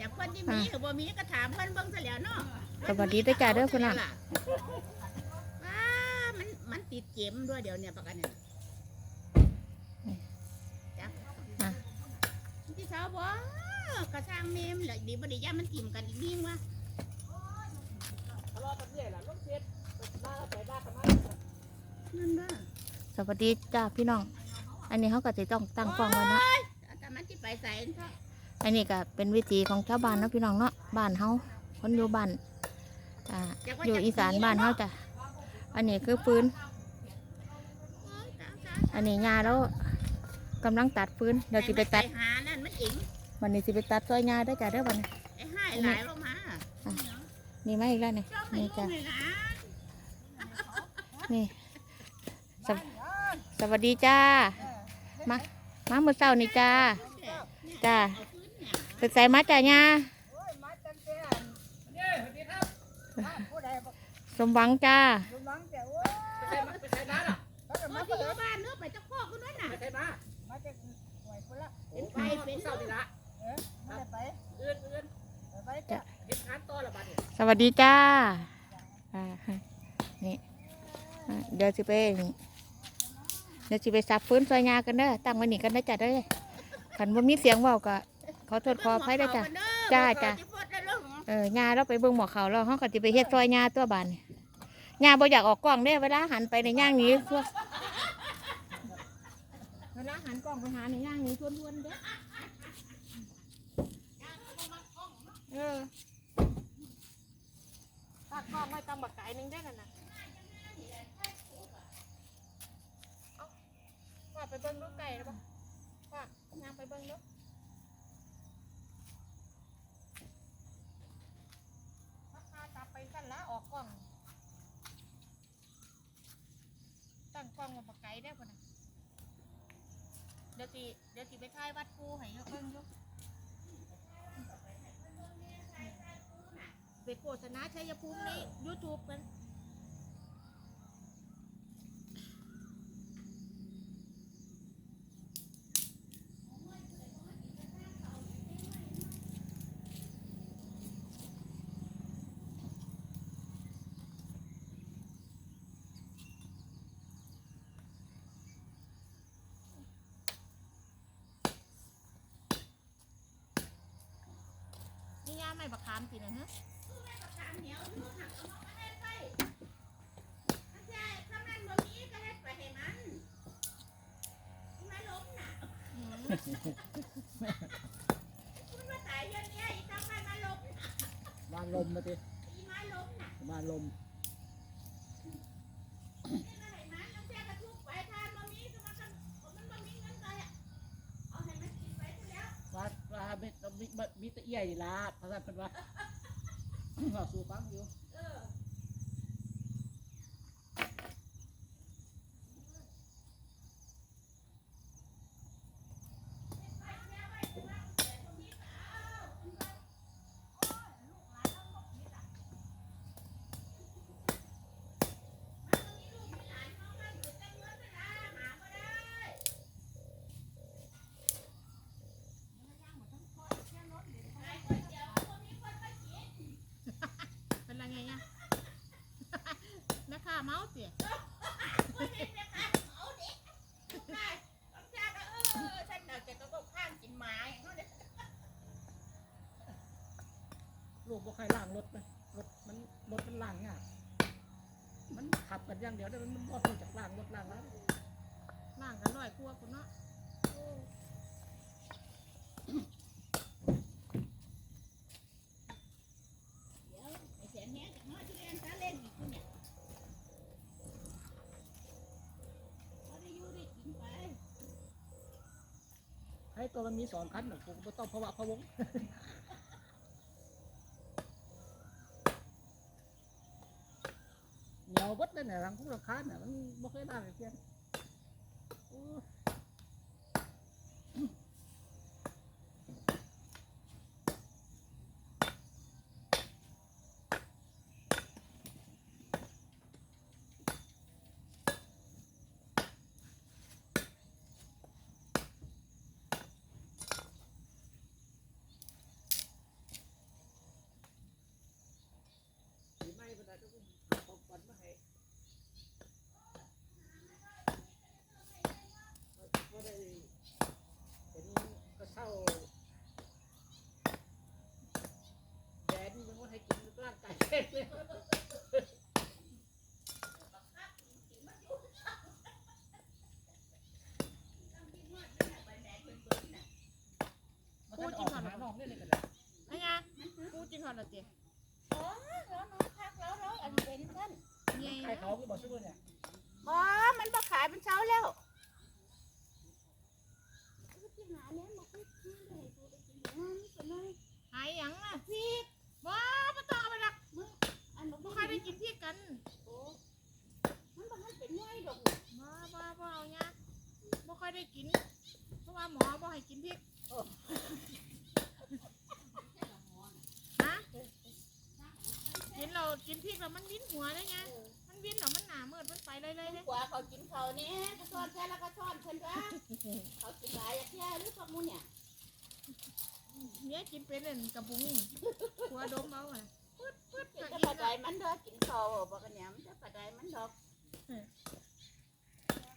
จากคนที่มีกับบ่มีก็ถามเพิ่นเบิ่งซะแล้วเนาะสวัสดีเด้อจ้าเด้อพุ่นน่ะ ว้ามันมันติดเจ็มด้วยเดี๋ยวเนี่ยประกันเนี่ยจักอะ ที่สาวบ่กระช่างเมมแหละดีบ่ได้ย่ามันทิ่มกันอีกนิ่งวะทะเลาะกันเรื่อยล่ะรถเสียบ้าไปบ้ากันมานั่นว่าสวัสดีจ้าพี่น้อง อันนี้เขาก็จะต้องตั้งกล้องไว้เนาะแต่มันสิไปใส่เถอะ อันนี้ก็เป็นวิถีของชาวบ้านเนาะพี่น้องเนาะบ้านเฮาคนอยู่บ้านอ่าอยู่อีสานบ้านเฮาจ้ะอันนี้คือฟืนอันนี้ยาแล้วกำลังตัดฟืนเดี๋ยวสิไปตัดหานั่นมันอิงวันนี้สิไปตัดซอยยาได้อจ้ะเด้อวันนี้ไอ้ห้ายหลายลงมานี่มาอีกแล้วนี่เจ้าให้นี่ลูจ้ะกเลยนะนี่สวสวัสดีจ้ามามาเมื่อเช้านี่จ้าจ้า เอาพื้นเนี่ยไปใส่มาจ้ะยาโอ้ยมาตั้งแต่อันเนี่ยสวัสดีครับบ้านผู้ใดบอกสมหวังจ้าลุงน้องแต่โอ้ยไปใส่มาไปใส่มาล่ะเขาจะมามาที่เปิอยู่บ้านเนื้อไปจะพ่อคุณด้นน่ะไปใส่มามาจะหวยคนละเป็นไปเป็นเศร้าดีละเออมาได้ไปเอื้อนเอื้อนไปไปจ้ะเห็นงานต่อละบัดเนี่ยสวัสดีจ้าอ่านี่อ่าเดี๋ยวสิไปเดี๋ยวสิไปสับฟื้นซอยยากันเด้อตั้งไว้นี่กันได้อจ้ะเด้อขันว่ามีเสียงเว้าก็ ขอโทษขออภัยด้วยจ้ะจ้าจ้ะเออยาเราไปเบิ่งหมอเขาแล้วเขาก็สิไปเฮ็ดซอยยาตัวบานนี่ยาบ่อยากออกกล้องเด้เวลาหันไปในย่างหนี้ทั่วเวลาหันกล้องไปหาในย่างหนี้ทวนๆเด้เออตากล้องไว้ตำบักไก่หนึงได้แล้วนะเอาว่าไปเบิ่งลูกไก่แล้วบ่ว่าย่างไปเบิ่งลูกราคาจับไปสั่นละออกกล้อง ตั้งกล้องมาบัก ได้ปะนะเดี๋ยวตีเดี๋ยวตีไปถ่ายวัดปูให้เพิ่งยกไปโฆษณาชัยภูมิในยูทูบกันาไม่บักขามสินะฮะอืมบ้านลมมาดิบ้านลมว่าว่า มีมีมีตะเอียอยู่ละภาษาเป็นว่าว่าสู้ฟังอยู่ เป็นไรไงเนี่ยแม่ค้า เมาส์เสียลูกบอกใครล่างรถไหมรถมันรถมันล่างอะมันขับกันอย่างเดียวได้มันมันบ่รู้จักล่างรถล่างแล้ว ล่างกันร้อยกลัวคุณเนาะ ให้ ตัวมันมีสองคันน่ะผมก็ต้องภาวะพะวงเหนียวเบดเลยเนี่ยรังคุกราคาเนี่ยมันไม่เคยได้เลยเพียง พูดจริงเหรอหาน้องเล่นเลยกันเลยไอ้ยากูกินหอดละเจ๊โอ้แล้วน้องพักแล้วแล้วอันเป็นท่านเยัยใครเขาก็บอกชื่อเนี่ยบ่มันบ่ขายเป็นเช้าแล้วที่หาเนี้ยมาคุยกันเลยกูไปกินงานนี่ก็น้อยหายหยังอะพี่ ว้าไม่ต้องเอาไปหรัก อันบ่ี่กันโอ้มันบ่ทันเป็นน้อยดอกบ่บ่บ่เอาเนี่ยบ่ค่อยได้กิน เพราะว่าหมอบ่ให้กินพริกฮะกินเรากินพริกแล้วมันวินหัวได้ไงมันวินแล้วมันหนามืดมันไปเลยเลยเนี่ยกว่าเขากินเขาเนี่ยก็ทอดแค่แล้วก็ทอดเพิ่นว่าเขากินหลายอย่างแค่หรือพวกมูเนี่ยเนี้ยกินเป็นเล่นกระบุงหัวดมเอาอะ ปึ๊ดปึ๊ดกินก็จะอีปลากไดอะมันดอกกินเขาบอกกันเนี่ยมันจะปลาไดมันดอก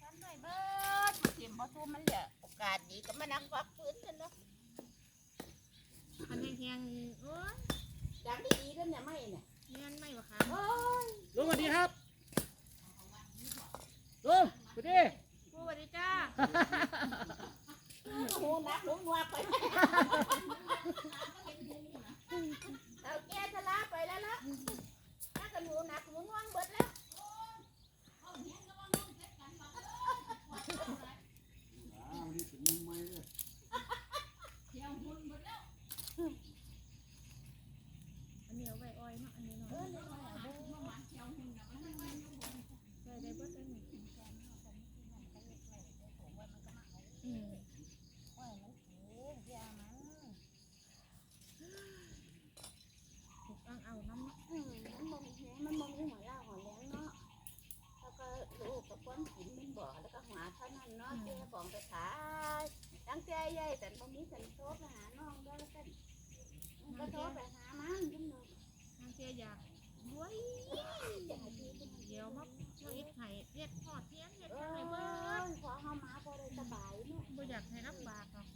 กันหน่อยเบิดเสียมบ่ทุ่มมันเหลือโอกาสดีก็มานั่งพักฟื้นกันเนาะอันแห้งๆโอ้ยดังดีๆแล้วเนี่ยไม่เนี่ยเนียนไม่ว่าขาโอ้ยลุงสวัสดีครับลุงสวัสดีสวัสดีจ้าหูนักหนูนัวไปเราแก้ทะลาไปแล้วละถ้ากันหนูนักหนูนัวเบิดแล้ว อันนี้เอาไว้อ้อยเนาะอันนี้เนาะได้ได้เบิดได้หนึ่งอืม ถูกต้องเอาน้ำเนาะ อืมมันบ่มีแหงมันบ่มีหัวลาหัวแหลงเนาะแล้วก็ลูกกับก้อนหินมันบ่อแล้วก็หาเท่านั้นเนาะแกบอกไปขายตั้งใจใหญ่แต่บ่มีสันโทรไปหาน้องก็แล้วกันก็โทรไปหามันจังเลย ทางเทียอยากรวย อย่าดีจัง เดี๋ยวมามาอิดไห้เฮ็ดทอดเทียนเฮ็ด เอ จังไงเบิ อ ด ขอเฮามาพอได้สบายเนาะ บ่อยากให้ลำบากหรอก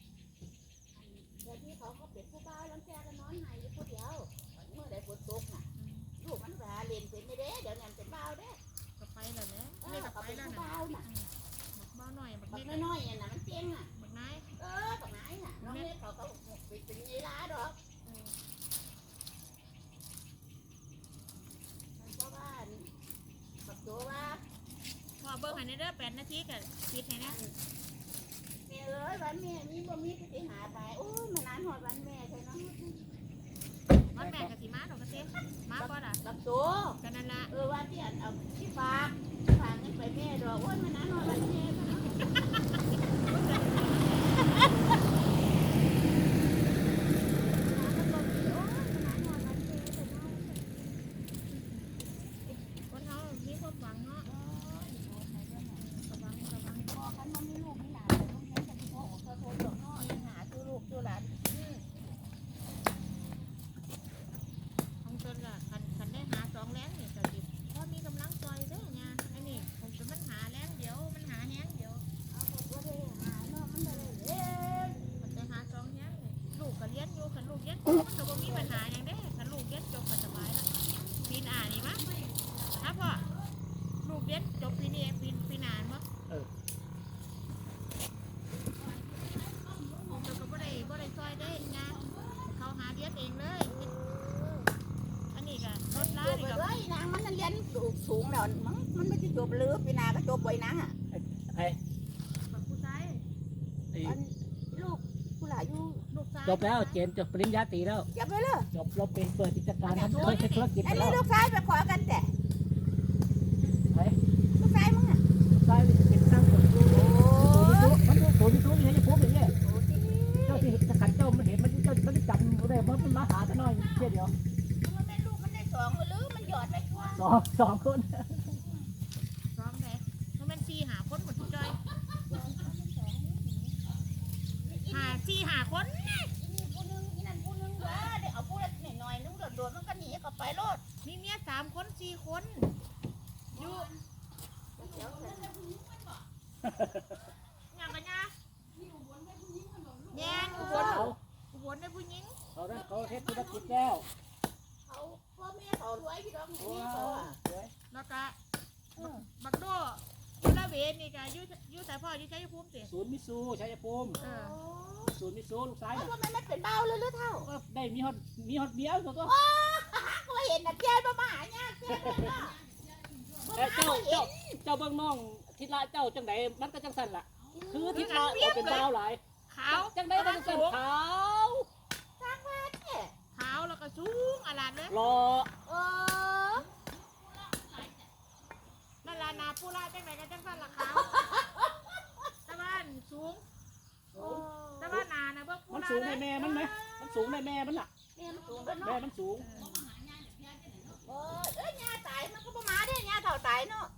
เดี๋ยวที่เขาเขาเป็นผู้บ่าวแล้วแกก็นอนให้อยู่ผู้เดียวเมื่อใดฝนตกน่ะ อืม ลูกมันไปหาเล่นเป็นไม่ได้เดี๋ยวนี้มันเป็นบ่าวเด้ ก็ไปแล้วแหละ เอ ไม่ อ ก็ เขา ไป เป็น แล้วผู้นะบ่าวน่ะบักเบาหน่อยบักบักเล็กน้อยๆน่ะมันเจ๊งน่ะบักนายเออบักไหนน่ะน้องเล็กเขาก็ไปเป็นยีราดอกมันเพราะว่าบักตัวว่าพอเบิ่งให้ในเด้อ8นาทีก็ปิดให้นะแม่เอ้ยวันแม่มีบ่มีก็สิหาไปโอ้ยมานานหอดวันแม่ใช่เนาะวันแม่ก็สิมาดอกกระเต้มาบ่ล่ะบักตัวก็นั่นล่ะเออว่าที่อันเอาที่ฝา อ้วนมานะนอดวันแม่ซะเนาะ คนเฮามีความหวังเนาะระวังระวัง พอคันมันมีลูกมีหลานแต่ต้องเลี้ยงกันที่พ่อของเขาโทรบอกเนาะยังหาตัวลูกตัวหลาน ของตนก็คันคันได้หาสองแรงนี่ก็สิพอมีกำลังซอยเด้อยาอันนี้ผมจะมันหาแรงเดี๋ยวมันหาแฮงเดี๋ยว เอาหมดว่าได้หาเนาะมันได้เล่น มันจะหาสองแฮงนี่ลูกก็เรียนอยู่คันลูกเรียนจบมันก็บ่มีปัญหาหยังเด้คันลูกเรียนจบก็สบายละปีหน้านี่มั้งฮะพ่อลูกเรียนจบปีนี้ปีปีหน้ามั้ง เออ ผมก็บ่ได้บ่ได้ซอยได้นะเขาหาเรียนเองเลย อันนี้ก็รถล้า จบ นี่ ไป ก็ เลยนางมันเรียนสูงแล้วมั้งมันไม่จะจบลือปีหนาก็จบไว้นะ ไอ้ แบบผู้ชาย ไอ้อันลูกผู้หลานอยู่ลูกชายจบแล้วเจนจบปริญญาตรีแล้ว อย่าไปเลยจบเราเป็นเปิดกิจการทำเคยใช้ธุรกิจอันแล้นี้วลูกชายไปขอกันแต่ไอ้ลูกชายมึงอะใช่เป็นตั้งคนดูโอ้มันดูโผล่ดูเห็นจะพูดอย่างเงี้ยโหที่เจ้าที่จะขัดเจ้ามันเห็นมันจะมันจะจำได้มันมาหาแต่น้อยเพียเดียวมันแม่ลูกมันได้สองหรือมันหยอดไปทั่วสองสองคน ร้องได้เพราะมันสี่หาคนหมดทุกจอยหาสี่หาคน อีนี่ผู้นึงอีนั่นผู้นึงเด้อเดี๋ยวเอาผู้ละหน่อยๆนึงโดดๆมันก็หนีเข้าไปโลด มีเมีย สามคนสี่คนอยู่เดี๋ยวเสร็จอย่างกันยะนแย่งอุบลเขาอุบลได้ผู้หญิงเขาได้เขาเฮ็ดธุรกิจแล้วเขาพ่อแม่เขารวยพี่น้องโอ้นี่เขาอะสวยแล้วก็บักโดอุลาเวนนี่ก็อยู่อยู่สายพ่ออยู่ชัยภูมิสิศูนย์มิตซูชัยภูมิเออศูนย์มิตซูลูกซ้ายเพราะน่ะว่ามันไม่เป็นเบาเลยหรือเท่าก็ได้มีฮอตมีฮอตเบี้ยวตัวตัว ก็เห็นนะแกมามาหาเนี่ยแกเลยเนาะ แต่เจ้าเจ้าเจ้าเบิ่งน้องทิศละเจ้าจังไดมันก็จังสั่นล่ะ คือทิศละเอาเป็นดาวหลายขาวจังไดมันจังสั่นขาวสร้างบ้านเนี่ยขาวแล้วก็สูงอลาดเลยรอเออนั่นล่ะนาปูราจังไหนก็จังสั่นละขาวตะวันสูงตะวันนานะเบิ่งปูมันราสูงเลในยแม่มันไหมมันสูงในแม่มันล่ะแม่มันสูงกันแม่เนาะมันสูงเออเอ้ยยาตายมันก็บ่มาเด้ยาเท่าตายเนาะบอกว่า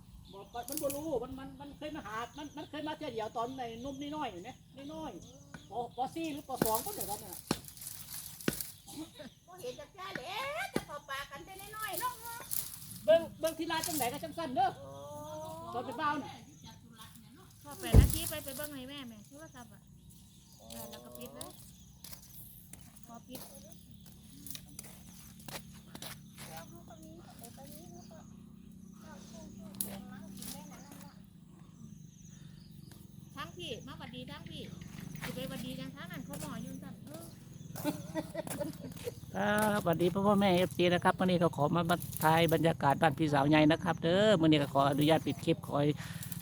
มันบ่รู้มันมันมันเคยมาหา มันมันเคยมาเที่ยวเดียวตอนในนุ่มน้อยๆเห็นไหมน้อยๆปปสี่หรือปสองก็เดี๋ยวกันน่ะก็เห็นจากแกแล้วจะพอปากกันแต่น้อยๆเนาะเบิ่งเบิ่งทีลาจังไหนก็จังสั่นเด้อโอ้ตอนเป็นบ้าวน่ะพอแปดนาทีไปไปเบิ่งให้แม่แม่โทรศัพท์อะเออแล้วก็ปิดเลยพอปิดทั้งพี่ มาบัดดีทั้งพี่สิไปบัดดีจังทั้งนั้นเขาหมอยุ่สั่นเออครับสวัสดีพ่อพ่อแม่เอฟซีนะครับวันนี้ก็ขอมาถ่ายบรรยากาศบ้านพี่สาวใหญ่นะครับเด้อวันนี้ก็ขออนุญาตปิดคลิปขอให้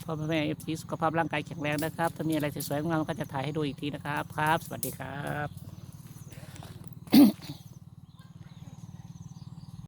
พ่อพ่อแม่เอฟซีสุขภาพร่างกายแข็งแรงนะครับ ถ้ามีอะไรสวยๆงามก็จะถ่ายให้ดูอีกทีนะครับ ครับ สวัสดีครับ